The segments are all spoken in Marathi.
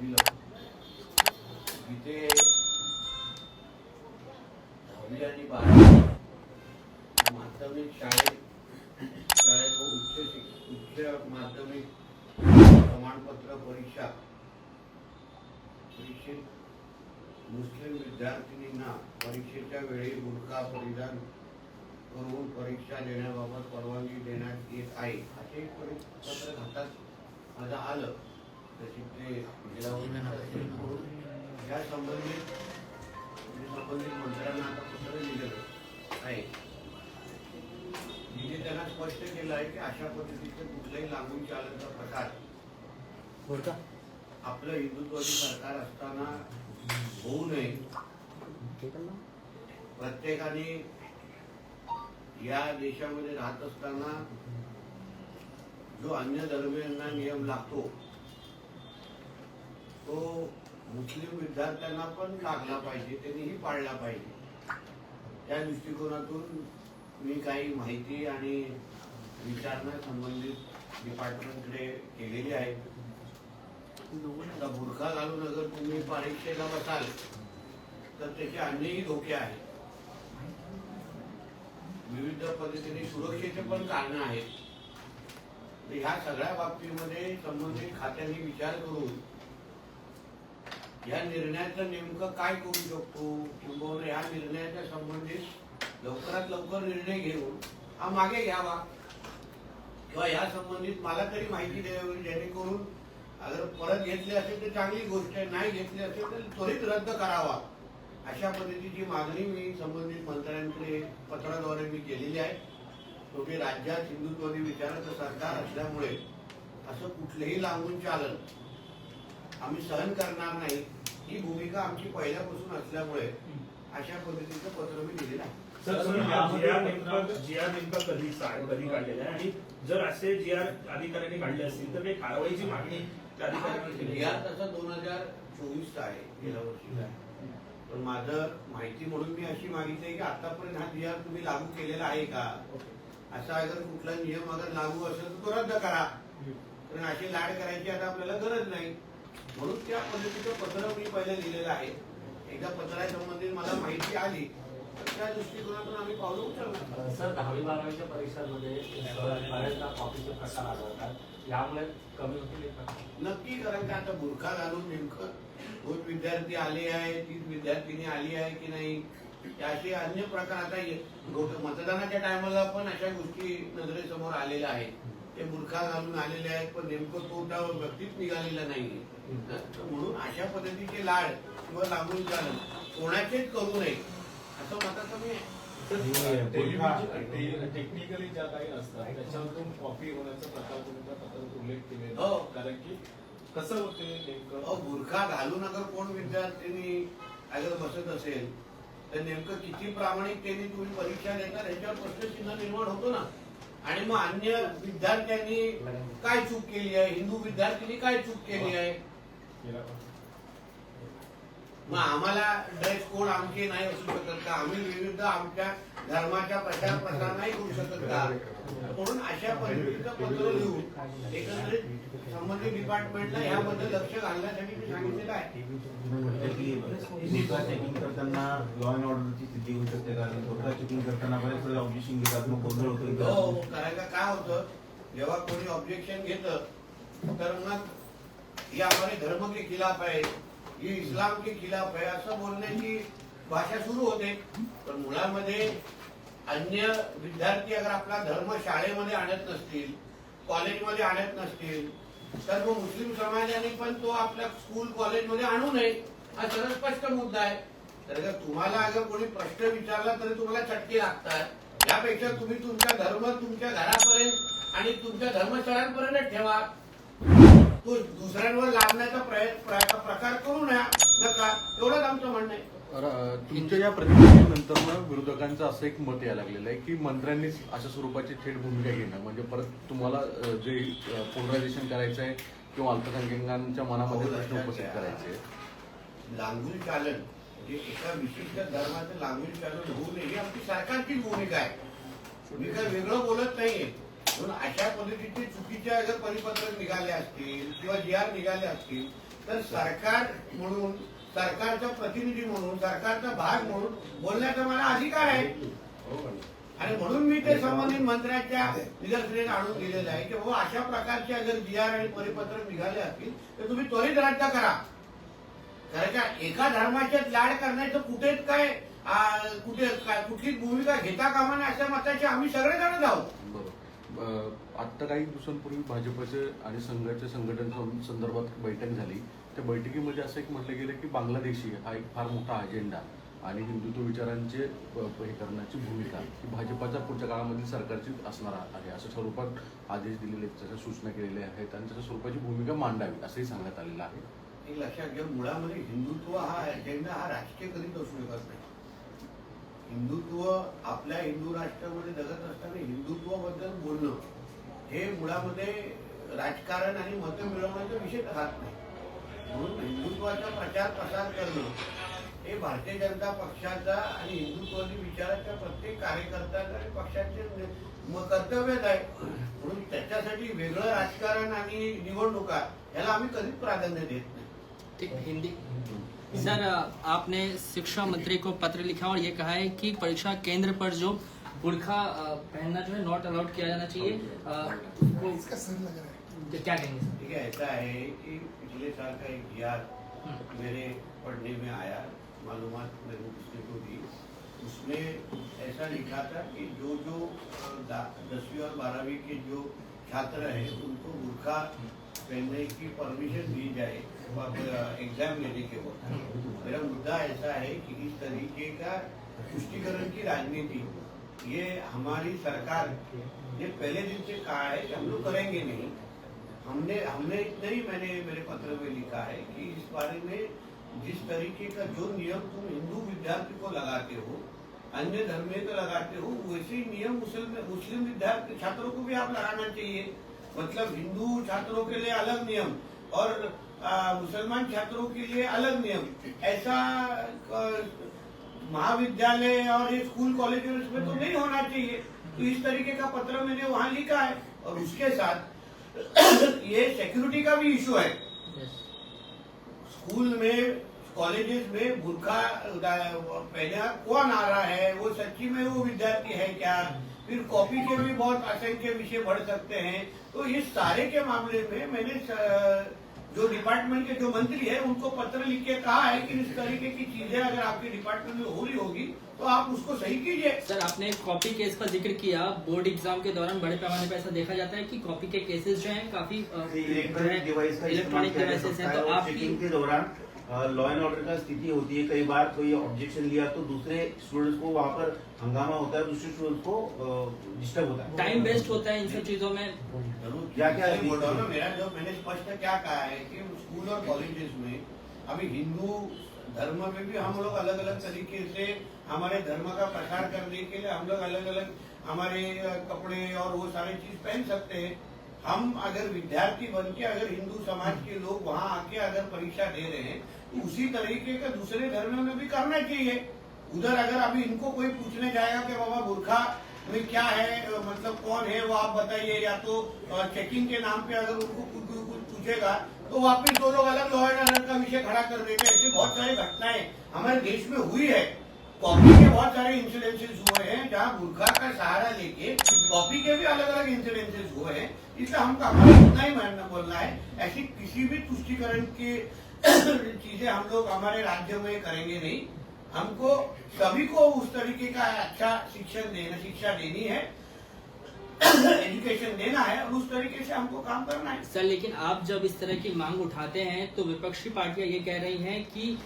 दिलं जिथे दहावी आणि बारावी माध्यमिक शाळेत शाळेत व उच्च शिक उच्च माध्यमिक प्रमाणपत्र परीक्षा. परीक्षेत मुस्लिम विद्यार्थिनींना परीक्षेच्या वेळी बुरखा परिधान करून परीक्षा देण्याबाबत परवानगी देण्यात येत आहे. असे एक परिपत्रक हातात माझं आलं. तशी ते या संबंधित संबंधित मंत्र्यांना आता पत्र लिहिलेलं आहे जिथे त्यांना स्पष्ट केलं आहे की अशा पद्धतीचे कुठलंही लागून चालण्याचा प्रकार आपलं हिंदुत्वादी सरकार असताना होऊ नये प्रत्येकाने या देशामध्ये राहत असताना जो अन्य धर्मियांना नियम लागतो तो मुस्लिम विद्यार्थ्यांना पण लागला पाहिजे त्यांनीही पाळला पाहिजे. त्या दृष्टिकोनातून मी काही माहिती आणि विचारणा संबंधित डिपार्टमेंटकडे केलेली आहे. आता बुरखा घालून अगर तुम्ही परीक्षेला बसाल तर त्याचे अन्यही धोके आहेत. विविध पद्धतीने सुरक्षेचे पण कारण आहेत. ह्या सगळ्या बाबतीमध्ये संबंधित खात्यांनी विचार करून या निर्णयाचं नेमकं काय करू शकतो? किंबहुना या निर्णयाच्या संबंधित लवकरात लवकर निर्णय घेऊन हा मागे घ्यावा. किंवा या संबंधित मला तरी माहिती द्यावी जेणेकरून अगर परत घेतली असेल तर चांगली गोष्ट आहे नाही घेतली असेल तर त्वरित रद्द करावा. अशा पद्धतीची मागणी मी संबंधित मंत्र्यांकडे पत्राद्वारे मी केलेली आहे. शेवटी राज्यात हिंदुत्ववादी विचाराचं सरकार असल्यामुळे असं कुठलंही लांबून चालन. आम्ही सहन करणार नाही. ही भूमिका आमची पहिल्यापासून असल्यामुळे अशा पद्धतीचं पत्र मी दिलेलं आहे. सर नेमका कधी काढलेला आहे? आणि जर असे जी आर अधिकाऱ्यांनी काढले असतील तर काही कारवाईची मागणी त्या अधिकाऱ्यांनी केली या तसा दोन हजार चोवीसचा आहे गेल्या वर्षीचा आहे पण माझं माहिती म्हणून मी अशी मागितली की आतापर्यंत हा जी आर तुम्ही लागू केलेला आहे का. असा अगर कुठला नियम अगर लागू असेल तर तो रद्द करा. कारण अशी लाड करायची आता आपल्याला गरज नाही. म्हणून त्या पद्धतीचं पत्र मी पहिले लिहिलेलं आहे. एकदा पत्रासंबंधित मला माहिती आली तर त्या दृष्टिकोनातून आम्ही पावलं उचलणार. सर दहावी बारावीच्या परीक्षांमध्ये बऱ्याचदा कॉपीचे प्रकार आढळतात. यामुळे कमी होतील नक्की कारण का आता बुरखा घालून नेमकं दोन विद्यार्थी आले आहे तीन विद्यार्थिनी आली आहे की नाही? असे अन्य प्रकार आता मतदानाच्या टायमाला पण अशा गोष्टी नजरेसमोर आलेल्या आहेत. ते बुरखा घालून आलेले आहेत पण नेमकं तो त्या व्यक्तीच निघालेला नाहीये तर म्हणून अशा पद्धतीचे लाड किंवा लागून चालन कोणाचेच करू नये असं मताचं मी आहे. टेक्निकली ज्या काही असतात त्याच्यातून कॉपी होण्याचा प्रकार तुम्ही त्या पत्रात उल्लेख केलेला हो. आहे. कारण की कसं होते नेमकं बुरखा घालून अगर कोण विद्यार्थ्यांनी अगर बसत असेल तर नेमकं किती प्रामाणिकतेने तुम्ही परीक्षा देता याच्यावर प्रश्नचिन्ह निर्माण होतो ना आणि मग अन्य विद्यार्थ्यांनी काय चूक केली आहे? हिंदू विद्यार्थ्यांनी काय चूक केली आहे? मग आम्हाला ड्रेस कोड आमचे नाही असू शकत का? आम्ही विविध आमच्या धर्माच्या प्रचार प्रसार नाही करू शकत का? म्हणून अशा पद्धतीचं पत्र लिहून एकंदरीत संबंधित डिपार्टमेंटला याबद्दल लक्ष घालण्यासाठी मी सांगितलेलं आहे. चेकिंग करताना लॉ अँड ऑर्डरची स्थिती होऊ शकते कारण स्वतः चेकिंग करताना बरेच वेळा ऑब्जेक्शन घेतात मग गोंधळ हो होतो कारण का काय होतं? जेव्हा कोणी ऑब्जेक्शन घेतं तर मग ये हमारे धर्म के खिलाफ है ये इस्लाम के खिलाफ है असं बोलण्याची भाषा सुरू होते. पण मुलांमध्ये अन्य विद्यार्थी अगर आपला धर्म शाळेमध्ये आणत नसतील कॉलेजमध्ये आणत नसतील तर मग मुस्लिम समाजाने पण तो आपल्या स्कूल कॉलेजमध्ये आणू नये हा सरळ स्पष्ट मुद्दा आहे. तर जर तुम्हाला अगर कोणी प्रश्न विचारला तरी तुम्हाला चटके लागतात. यापेक्षा तुम्ही तुमचा धर्म तुमच्या घरापर्यंत आणि तुमच्या धर्मस्थळांपर्यंत ठेवा. तो दुसऱ्यांवर लादण्याचा प्रयत्न प्रकार करू नका. एवढंच आमचं म्हणणं आहे. तुमच्या या प्रतिक्रियेनंतर ना विरोधकांचं असं एक मत यायला लागलेलं आहे की मंत्र्यांनीच अशा स्वरूपाची थेट भूमिका घेणं. म्हणजे परत तुम्हाला जे पोलरायझेशन करायचं आहे किंवा अल्पसंख्याकांच्या मनामध्ये प्रश्न उपस्थित करायचे आहेत. चालन म्हणजे एका विशिष्ट धर्माचं लांगुल चालन होऊ नये ही आमची सरकारचीच भूमिका आहे. मी काय वेगळं बोलत नाहीये. म्हणून अशा पद्धतीचे चुकीच्या जर परिपत्रक निघाले असतील किंवा जी आर निघाले असतील तर सरकार म्हणून सरकारचा प्रतिनिधी म्हणून सरकारचा भाग म्हणून बोलण्याचा मला अधिकार आहे. आणि म्हणून मी ते संबंधित मंत्र्यांच्या निदर्शनास आणून दिलेलं आहे की बाबा अशा प्रकारच्या जर जी आर आणि परिपत्रक निघाले असतील तर तुम्ही त्वरित रद्द करा. कारण का एका धर्माच्या लाड करण्याचं कुठेच काय कुठे काय कुठलीच भूमिका घेता कामा नये अशा मताचे आम्ही सगळेजण जाऊ. बरोबर आत्ता काही दिवसांपूर्वी भाजपचे आणि संघाच्या संघटन संदर्भात बैठक झाली. त्या बैठकीमध्ये असं एक म्हटलं गेलं की बांगलादेशी हा एक फार मोठा अजेंडा आणि हिंदुत्व विचारांचे हे करण्याची भूमिका ही भाजपाच्या पुढच्या काळामधील सरकारची असणार आहे असं स्वरूपात आदेश दिलेले आहेत, तशा सूचना केलेल्या आहेत आणि तशा स्वरूपाची भूमिका मांडावी असंही सांगण्यात आलेलं आहे. एक लक्षात घ्या मुळामध्ये हिंदुत्व हा अजेंडा हा राजकीय कधीच असू शकत नाही. हिंदुत्व आपल्या हिंदू राष्ट्रामध्ये जगत असताना हिंदुत्वाबद्दल बोलणं हे मुळामध्ये राजकारण आणि मतं मिळवण्याचा विषय राहत नाही. म्हणून हिंदुत्वाचा प्रचार प्रसार करणं हे भारतीय जनता पक्षाचा आणि हिंदुत्वादी विचाराच्या प्रत्येक कार्यकर्त्याचा आणि पक्षाचे कर्तव्यच आहे म्हणून त्याच्यासाठी वेगळं राजकारण आणि निवडणुका याला आम्ही कधीच प्राधान्य देत नाही. ठीक हिंदी. सर आपने शिक्षा मंत्री को पत्र लिखा और ये कहा है कि परीक्षा केंद्र पर जो बुरखा पहनना जो है नॉट अलाउड किया जाना चाहिए। वो क्या कहेंगे सर? है ऐसा है कि पिछले साल का एक जी मेरे पढ़ने में आया मालूम मेरे किसने को दी उसमें ऐसा लिखा था कि जो जो दसवीं और बारहवीं के जो छात्र हैं उनको बुरखा पहनने की परमिशन दी जाए एग्ज़ाम लेने के वक्त। मेरा मुद्दा ऐसा है कि इस तरीके का पुष्टिकरण की राजनीति ये हमारी सरकार ने पहले दिन से कहा है कि हम लोग करेंगे नहीं। हमने हमने इतना ही मैंने, मेरे पत्र में लिखा है कि इस बारे में जिस तरीके का जो नियम तुम हिंदू विद्यार्थी को लगाते हो, अन्य धर्मे को लगाते हो, वैसे ही नियम मुस्लिम मुस्लिम विद्यार्थी, छात्रों को भी आप लगाना चाहिए। मतलब हिंदू छात्रों के लिए अलग नियम और मुसलमान छात्रों के लिए अलग नियम। ऐसा महाविद्यालय और स्कूल, कॉलेज में तो नहीं होना चाहिए। तो इस तरीके का पत्र मैंने वहाँ लिखा है और उसके साथ ये सिक्योरिटी का भी इशू है। स्कूल में कॉलेजेस में बुरखा पहना कौन आ रहा है वो सच्ची में वो विद्यार्थी है क्या? फिर कॉपी के भी बहुत असंख्य विषय बढ़ सकते हैं। तो इस सारे के मामले में मैंने जो डिपार्टमेंट के जो मंत्री है उनको पत्र लिख के कहा है कि इस तरीके की चीज़ें अगर आपके डिपार्टमेंट में हो रही होगी तो आप उसको सही कीजिए। सर आपने कॉपी केस का ज़िक्र किया। बोर्ड एग्ज़ाम के दौरान बड़े पैमाने पर ऐसा देखा जाता है कि कॉपी के केसेस जो हैं काफ़ी इलेक्ट्रॉनिक डिवाइस इलेक्ट्रॉनिक डिवाइसेस हैं तो चेकिंग के दौरान लॉ एंड ऑर्डर का स्थिति होती है। कई बार कोई ऑब्जेक्शन लिया तो दूसरे स्टूडेंट्स को वहाँ पर हंगामा होता है दूसरे स्टूडेंट्स को डिस्टर्ब होता है। टाइम वेस्ट होता है इन सब चीज़ों में। क्या- क्या बोल रहा हूँ मेरा जो मैंने स्पष्ट क्या कहा है कि स्कूल और कॉलेजेस में अभी हिंदू धर्म में भी हम लोग अलग अलग तरीके से हमारे धर्म का प्रसार करने के लिए हम लोग अलग अलग हमारे कपड़े और वो सारी चीज़ पहन सकते हैं। हम अगर विद्यार्थी बन के अगर हिंदू समाज के लोग वहाँ आके अगर परीक्षा दे रहे हैं तो उसी तरीके का दूसरे धर्म में भी करना चाहिए। उधर अगर अभी इनको कोई पूछने जाएगा कि बाबा बुरखा में क्या है मतलब कौन है, वो आप बताइए। या तो चेकिंग के नाम पे अगर उनको कुछ पूछेगा तो वापिस दो लोग अलग लॉ एंड ऑर्डर का विषय खड़ा कर देते हैं। ऐसी बहुत सारी घटनाएँ हमारे देश में हुई है। कॉपी के बहुत सारे इंसिडेंसेस हुए हैं, जहाँ बुरखा का सहारा लेके कॉपी के भी अलग अलग इंसिडेंसेस हुए हैं। इसलिए हमको हमारा इतना ही मानना बोलना है। ऐसी किसी भी तुष्टिकरण की चीज़ें हम लोग हमारे राज्य में करेंगे नहीं। हमको सभी को उस तरीके का अच्छा शिक्षण देना, शिक्षा देनी है। एजुकेशन देना है और उस तरीके से हमको काम करना है। सर लेकिन आप जब इस तरह की मांग उठाते हैं तो विपक्षी पार्टियाँ ये कह रही हैं कि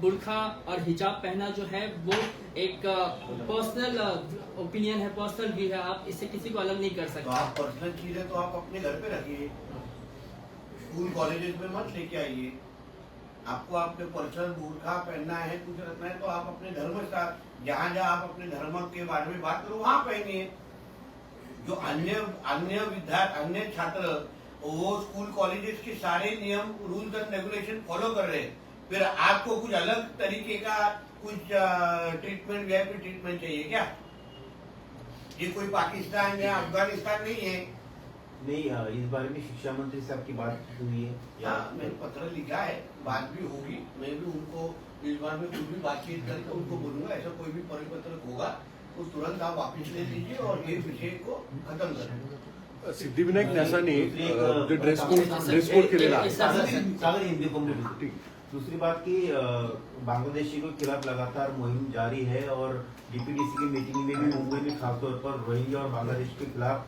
बुरखा और हिजाब पहनना जो है वो एक पर्सनल ओपिनियन है पर्सनल व्यू है आप इससे किसी को अलग नहीं कर सकते। तो आप पर्सनल चीज़ है तो आप अपने घर पे रखिए स्कूल कॉलेजेस में मत लेके आइए। आपको आपके पर्सनल बुरखा पहनना है कुछ रखना है तो आप अपने धर्म का जहाँ जहाँ आप अपने धर्म के बारे में बात करो वहाँ पहनिए। जो अन्य अन्य विद्यार्थी अन्य छात्र वो स्कूल कॉलेजेस के सारे नियम रूल्स एंड रेगुलेशन फॉलो कर रहे हैं। फिर आपको कुछ अलग तरीके का कुछ ट्रीटमेंट वीआईपी ट्रीटमेंट चाहिए क्या? ये कोई पाकिस्तान या अफ़गानिस्तान नहीं है। नहीं अ, इस बारे में शिक्षा मंत्री से आपकी बात हुई है। या मैंने पत्र लिखा है बात भी होगी। मैं भी उनको इस बार में कुछ भी बातचीत करके उनको बोलूँगा ऐसा कोई भी परिपत्र होगा। तो तुरंत आप वापस ले लीजिए और ये विषय को खत्म करें सिद्धिविनायक न्यासाने दूसरी एक, जे ड्रेस कोड ड्रेस कोड केलेला आहे सागर सागर हिंदी को मुझे ठीक। दूसरी बात की बांग्लादेशी के खिलाफ लगातार मुहिम जारी है और डीपीडीसी की मीटिंग में भी मुंबई में खासतौर पर रोहिंग्या और बांग्लादेश के खिलाफ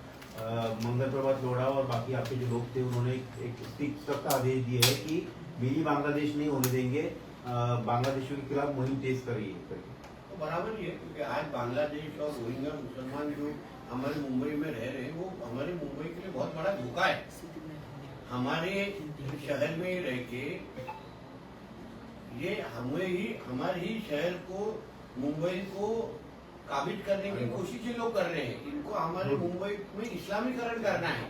मंगल प्रभात लोढ़ा और बाकी आपके जो लोग थे उन्होंने एक- एक सख्त आदेश दिए है कि मिली बांग्लादेश नहीं होने देंगे बांग्लादेशियों के खिलाफ मुहिम तेज करिए। बराबर ही है क्योंकि आज बांग्लादेश और रोहिंग्या मुसलमान जो हमारे मुंबई में रह रहे हैं वो हमारे मुंबई के लिए बहुत बड़ा धोखा है। हमारे शहर में ही रह के ये हमें ही हमारे ही शहर को मुंबई को काबिज करने की कोशिश ये लोग कर रहे हैं। इनको हमारे मुंबई में इस्लामीकरण करना है।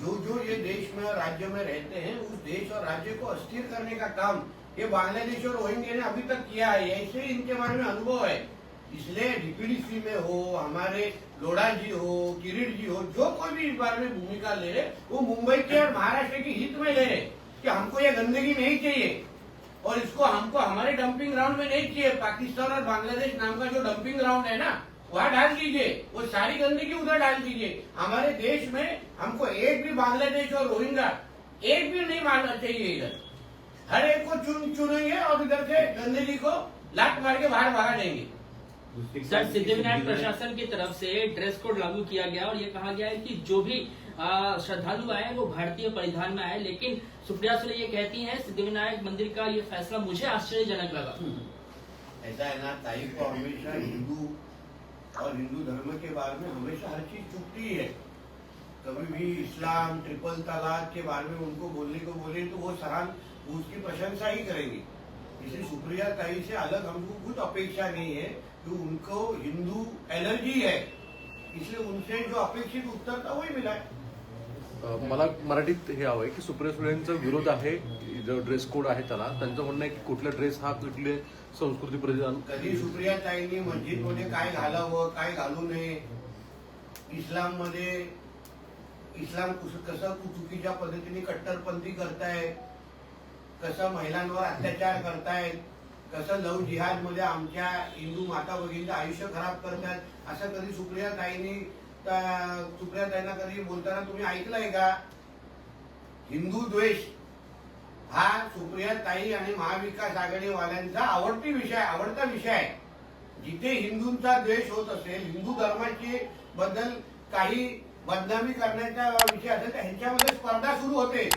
जो। जो ये देश में और राज्य में रहते हैं उस देश और राज्य को अस्थिर करने का काम ये बांग्लादेश और रोहिंग्या ने अभी तक किया है, ऐसे ही इनके बारे में अनुभव है। इसलिए डीपीडीसी में हो, हमारे लोढ़ा जी हो, किरीट जी हो, जो कोई भी इस बारे में भूमिका ले रहे, वो मुंबई के और महाराष्ट्र के हित में ले रहे कि हमको ये गंदगी नहीं चाहिए। और इसको हमको हमारे डंपिंग ग्राउंड में नहीं चाहिए। पाकिस्तान और बांग्लादेश नाम का जो डंपिंग ग्राउंड है ना, वहाँ डाल दीजिए। वो सारी गंदगी उधर डाल दीजिए। हमारे देश में हमको एक भी बांग्लादेश और रोहिंग्या, एक भी नहीं मानना चाहिए इधर। हर एक को चुन चुनेंगे और इधर से गंदगी को लात मार के बाहर भगा देंगे। सर सिद्धिविनायक प्रशासन की तरफ़ से ड्रेस कोड लागू किया गया और ये कहा गया है कि जो भी श्रद्धालु आए वो भारतीय परिधान में आए लेकिन सुप्रिया सुले ये कहती हैं सिद्धिविनायक मंदिर का ये फैसला मुझे आश्चर्यजनक लगा। ऐसा है ना ताई को हमेशा हिंदू और हिंदू धर्म के बारे में हमेशा हर चीज़ चुपती है। कभी भी इस्लाम ट्रिपल तलाक के बारे में उनको बोलने को बोले तो वो सराहन उसकी प्रशंसा ही करेंगे। इसलिए सुप्रिया ताई से अलग हमको कुछ अपेक्षा नहीं है कि उनको हिंदू एलर्जी है। इसलिए उनसे जो अपेक्षित उत्तर था वही मिला है। मला मराठीत हे हवंय की सुप्रिया सुळेंचा विरोध आहे जो ड्रेस कोड आहे त्याला. त्यांचं म्हणणं आहे की कुठला ड्रेस हा कुठले संस्कृती परिधान कधी सुप्रिया ताईंनी मस्जिदमध्ये काय घालावं काय घालू नये? इस्लाममध्ये इस्लाम कुस- कसं चुकीच्या पद्धतीने कट्टरपंथी करताय? कसं महिलांवर अत्याचार करतायत कसं लव जिहादमध्ये आमच्या हिंदू माता भगिनीचं आयुष्य खराब करतात असं कधी सुप्रिया ताईंनी सुप्रिया ताईंना कधी बोलताना तुम्ही ऐकलंय का? हिंदू द्वेष हा सुप्रिया ताई आणि महाविकास आघाडीवाल्यांचा आवडती विषय आवडता विषय आहे. जिथे हिंदूंचा द्वेष होत असेल हिंदू धर्माचे बद्दल काही बदनामी करण्याचा विषय असेल तर ह्यांच्यामध्ये स्पर्धा सुरू होते.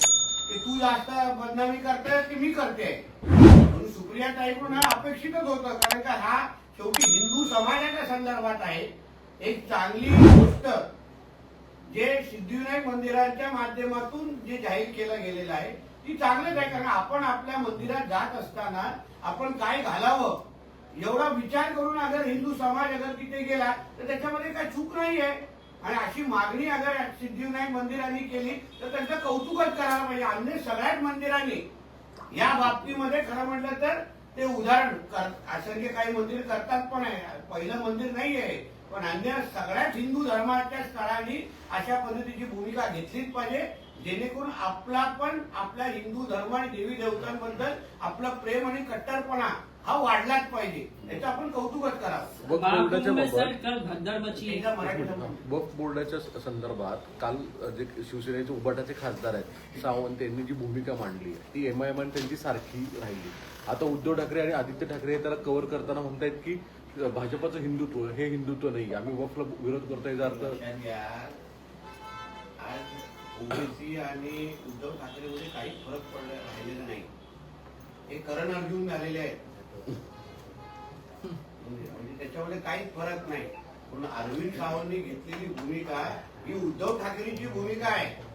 की तू जास्त बदनामी करते की मी करते म्हणून सुप्रिया ताईकडून हा अपेक्षितच होतं कारण का हा शेवटी हिंदू समाजाच्या संदर्भात आहे. एक चांगली गोष्ट जे सिद्धिविनायक मंदिराच्या माध्यमातून जे जाहीर केलं गेलेलं आहे ती चांगलंच आहे कारण आपण आपल्या मंदिरात जात असताना आपण काय घालावं? एवढा विचार करून अगर हिंदू समाज अगर तिथे गेला तर त्याच्यामध्ये काय चूक नाही आहे आणि अशी मागणी अगर सिद्धिविनायक मंदिरांनी केली तर त्यांचं कौतुकच करायला पाहिजे. अन्य सगळ्याच मंदिरांनी या बाबतीमध्ये खरं म्हटलं तर ते उदाहरण कर काही मंदिर करतात पण आहे. पहिलं मंदिर नाही आहे पण अन्य सगळ्याच हिंदू धर्माच्या स्थळांनी अशा पद्धतीची भूमिका घेतलीच पाहिजे. जेणेकरून आपला पण आपल्या हिंदू धर्म आणि देवी देवतांबद्दल आपलं प्रेम आणि कट्टरपणा हा वाढलाच पाहिजे. याचं आपण कौतुकच करावं. वक्फ बोर्डाच्या संदर्भात काल जे शिवसेनेचे उबाटाचे खासदार आहेत सावंत यांनी जी भूमिका मांडली ती एम आय एम त्यांची सारखी राहिली. आता उद्धव ठाकरे आणि आदित्य ठाकरे हे त्याला कव्हर करताना म्हणतायत की भाजपचं हिंदुत्व हे हिंदुत्व नाही आम्ही वक्फला विरोध करतोय याचा अर्थ लक्षात ओबीसी आणि उद्धव ठाकरेमध्ये काही फरक पडला राहिलेला नाही. हे करण अर्जुन झालेले आहेत. म्हणजे, म्हणजे त्याच्यामध्ये काहीच फरक नाही. पण अरविंद सावंतनी घेतलेली भूमिका ही उद्धव ठाकरेची भूमिका आहे.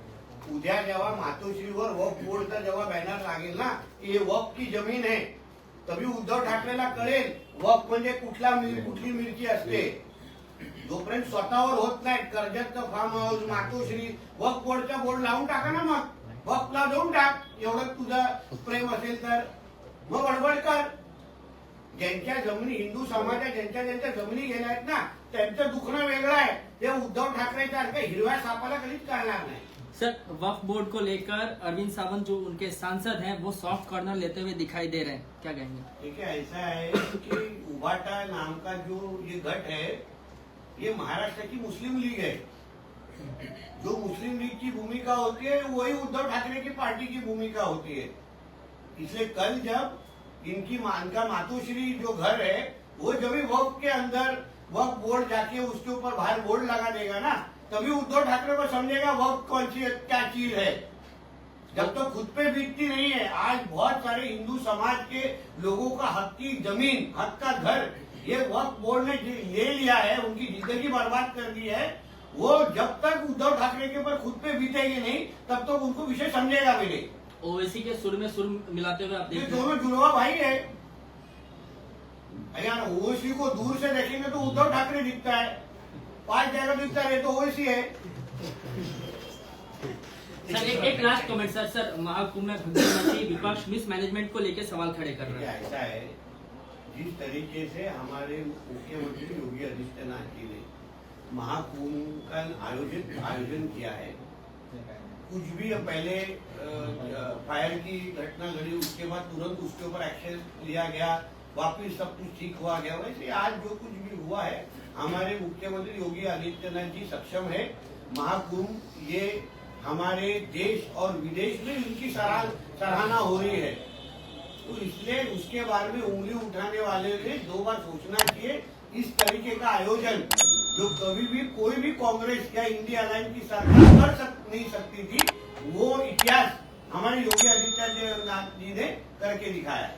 उद्या जेव्हा मातोश्रीवर वक बोर्डचा जेव्हा बॅनर लागेल ना की हे वक की जमीन आहे तभी उद्धव ठाकरेला कळेल वक म्हणजे कुठला कुठली मिरची असते. जोपर्यंत स्वतःवर होत नाही कर्जतचं फार्म हाऊस मातोश्री वक बोर्डचा बोर्ड लावून टाका ना मग. वकला देऊन टाक. एवढं तुझं प्रेम असेल तर. मग बडबड कर. ज्यांच्या जमिनी हिंदू समाजात ज्यांच्या ज्यांच्या जमिनी गेल्या आहेत ना त्यांचं दुखणं वेगळं आहे. ते उद्धव ठाकरेच्या सारख्या हिरव्या सापाला कधीच कळणार नाही. सर वक्फ बोर्ड को लेकर अरविंद सावंत जो उनके सांसद हैं वो सॉफ्ट कॉर्नर लेते हुए दिखाई दे रहे हैं. क्या कहेंगे? देखिए ऐसा है कि उबाटा नाम का जो ये गट है ये महाराष्ट्र की मुस्लिम लीग है। जो मुस्लिम लीग की भूमिका होती है, वही उद्धव ठाकरे की पार्टी की भूमिका होती है। इसलिए कल जब इनकी इनका मातोश्री जो घर है, वो जब भी वक्त के अंदर वक्त बोर्ड जाके उसके ऊपर बाहर बोर्ड लगा देगा ना, तभी उद्धव ठाकरे को समझेगा वक्त कौन सी क्या चीज़ है। जब तो खुद पे बीतती नहीं है, आज बहुत सारे हिंदू समाज के लोगों का हक की ज़मीन, हक का घर ये वक्त बोर्ड ने ले लिया है उनकी ज़िंदगी बर्बाद कर दी है। वो जब तक उद्धव ठाकरे के ऊपर खुद पे बीतेगी नहीं तब तक तो उनको विषय समझेगा भी नहीं। ओवैसी के सुर में सुर मिलाते हुए आप दोनों जुड़वा भाई है। यार ओवैसी को दूर से देखेंगे तो उद्धव ठाकरे दिखता है। पाँच जगह दिखता है तो ओवैसी है। सर एक, एक last comment sir sir Mahakumbh में विपक्ष मिसमैनेजमेंट को लेकर सवाल खड़े कर रहे हैं। ऐसा है। जिस तरीके से हमारे मुख्यमंत्री योगी आदित्यनाथ जी ने महाकुंभ का आयोजित, आयोजन किया है। कुछ भी पहले फायर की घटना घड़ी उसके बाद तुरंत उसके ऊपर एक्शन लिया गया, वापिस सब कुछ ठीक हुआ गया। वैसे आज जो कुछ भी हुआ है, हमारे मुख्यमंत्री योगी आदित्यनाथ जी सक्षम है। महाकुंभ, ये हमारे देश और विदेश में सराह, सराहना हो रही है। तो इसलिए उसके बारे में उंगली उठाने वाले ने दो बार सोचना चाहिए इस तरीके का आयोजन जो कभी भी कोई भी कांग्रेस या इंडिया अलायंस की सरकार कर सक, नहीं सकती थी वो इतिहास हमारे योगी आदित्यनाथ जी ने करके दिखाया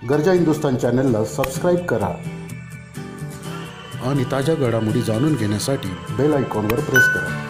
गरजा हिंदुस्तान चॅनलला सबस्क्राईब करा आणि ताज्या घडामोडी जाणून घेण्यासाठी बेल आयकॉनवर प्रेस करा.